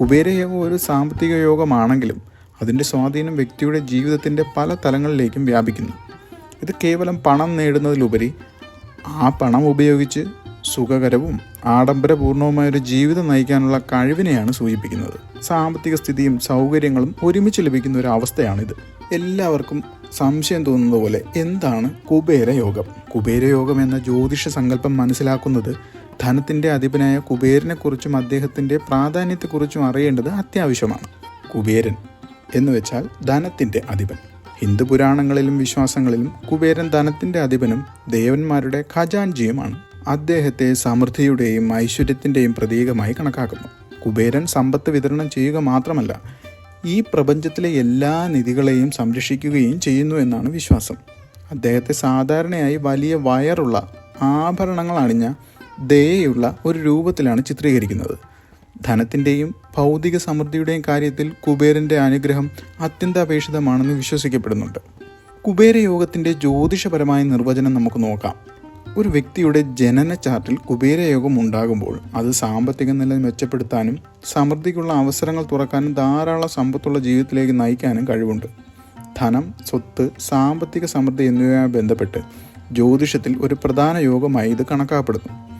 കുബേരയോഗം ഒരു സാമ്പത്തിക യോഗമാണെങ്കിലും അതിന്റെ സ്വാധീനം വ്യക്തിയുടെ ജീവിതത്തിന്റെ പല തലങ്ങളിലേക്കും വ്യാപിക്കുന്നു. ഇത് കേവലം പണം നേടുന്നതിലുപരി ആ പണം ഉപയോഗിച്ച് സുഖകരവും ആഡംബരപൂർണവുമായ ഒരു ജീവിതം നയിക്കാനുള്ള കഴിവിനെയാണ് സൂചിപ്പിക്കുന്നത്. സാമ്പത്തിക സ്ഥിതിയും സൗകര്യങ്ങളും ഒരുമിച്ച് ലഭിക്കുന്ന ഒരു അവസ്ഥയാണിത്. എല്ലാവർക്കും സംശയം തോന്നുന്നത് പോലെ എന്താണ് കുബേരയോഗം? കുബേരയോഗം എന്ന ജ്യോതിഷ സങ്കല്പം മനസ്സിലാക്കുന്നത് ധനത്തിന്റെ അധിപനായ കുബേരനെക്കുറിച്ചും അദ്ദേഹത്തിന്റെ പ്രാധാന്യത്തെക്കുറിച്ചും അറിയേണ്ടത് അത്യാവശ്യമാണ്. കുബേരൻ എന്ന് വെച്ചാൽ ധനത്തിന്റെ അധിപൻ. ഹിന്ദു പുരാണങ്ങളിലും വിശ്വാസങ്ങളിലും കുബേരൻ ധനത്തിന്റെ അധിപനും ദേവന്മാരുടെ ഖജാൻജിയുമാണ് അദ്ദേഹത്തെ സമൃദ്ധിയുടെയും ഐശ്വര്യത്തിന്റെയും പ്രതീകമായി കണക്കാക്കുന്നു. കുബേരൻ സമ്പത്ത് വിതരണം ചെയ്യുക മാത്രമല്ല ഈ പ്രപഞ്ചത്തിലെ എല്ലാ നിധികളെയും സംരക്ഷിക്കുകയും ചെയ്യുന്നു എന്നാണ് വിശ്വാസം. അദ്ദേഹത്തെ സാധാരണയായി വലിയ വയറുള്ള ആഭരണങ്ങൾ അണിഞ്ഞ ദയയുള്ള ഒരു രൂപത്തിലാണ് ചിത്രീകരിക്കുന്നത്. ധനത്തിന്റെയും ഭൗതിക സമൃദ്ധിയുടെയും കാര്യത്തിൽ കുബേരന്റെ അനുഗ്രഹം അത്യന്താപേക്ഷിതമാണെന്ന് വിശ്വസിക്കപ്പെടുന്നുണ്ട്. കുബേരയോഗത്തിന്റെ ജ്യോതിഷപരമായ നിർവചനം നമുക്ക് നോക്കാം. ഒരു വ്യക്തിയുടെ ജനന ചാർട്ടിൽ കുബേരയോഗം ഉണ്ടാകുമ്പോൾ അത് സാമ്പത്തിക നില മെച്ചപ്പെടുത്താനും സമൃദ്ധിക്കുള്ള അവസരങ്ങൾ തുറക്കാനും ധാരാളം സമ്പത്തുള്ള ജീവിതത്തിലേക്ക് നയിക്കാനും കഴിവുണ്ട്. ധനം സ്വത്ത് സാമ്പത്തിക സമൃദ്ധി എന്നിവയുമായി ബന്ധപ്പെട്ട് ജ്യോതിഷത്തിൽ ഒരു പ്രധാന യോഗമായി ഇത് കണക്കാക്കപ്പെടുന്നു.